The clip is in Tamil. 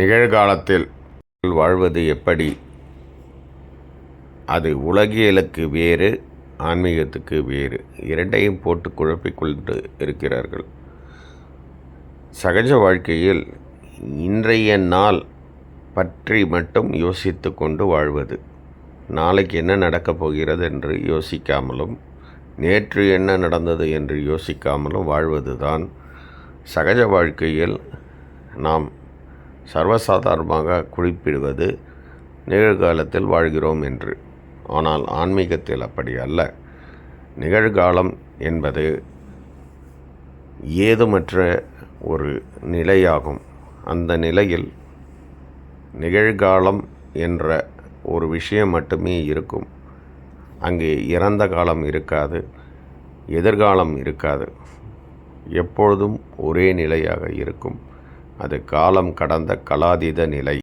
நிகழ்காலத்தில் வாழ்வது எப்படி? அது உலகியலுக்கு வேறு ஆன்மீகத்துக்கு வேறு. இரண்டையும் போட்டு குழப்பிக்கொண்டு இருக்கிறார்கள். சகஜ வாழ்க்கையில் இன்றைய நாள் பற்றி மட்டும் யோசித்து கொண்டு வாழ்வது. நாளைக்கு என்ன நடக்கப் போகிறது என்று யோசிக்காமலும் நேற்று என்ன நடந்தது என்று யோசிக்காமலும் வாழ்வது தான் சகஜ வாழ்க்கையில் நாம் சர்வசாதாரணமாக குறிப்பிடுவது நிகழ்காலத்தில் வாழ்கிறோம் என்று. ஆனால் ஆன்மீகத்தில் அப்படி அல்ல. நிகழ்காலம் என்பது ஏதுமற்ற ஒரு நிலையாகும். அந்த நிலையில் நிகழ்காலம் என்ற ஒரு விஷயம் மட்டுமே இருக்கும். அங்கே இறந்த காலம் இருக்காது எதிர்காலம் இருக்காது. எப்பொழுதும் ஒரே நிலையாக இருக்கும். அது காலம் கடந்த கலாதீத நிலை.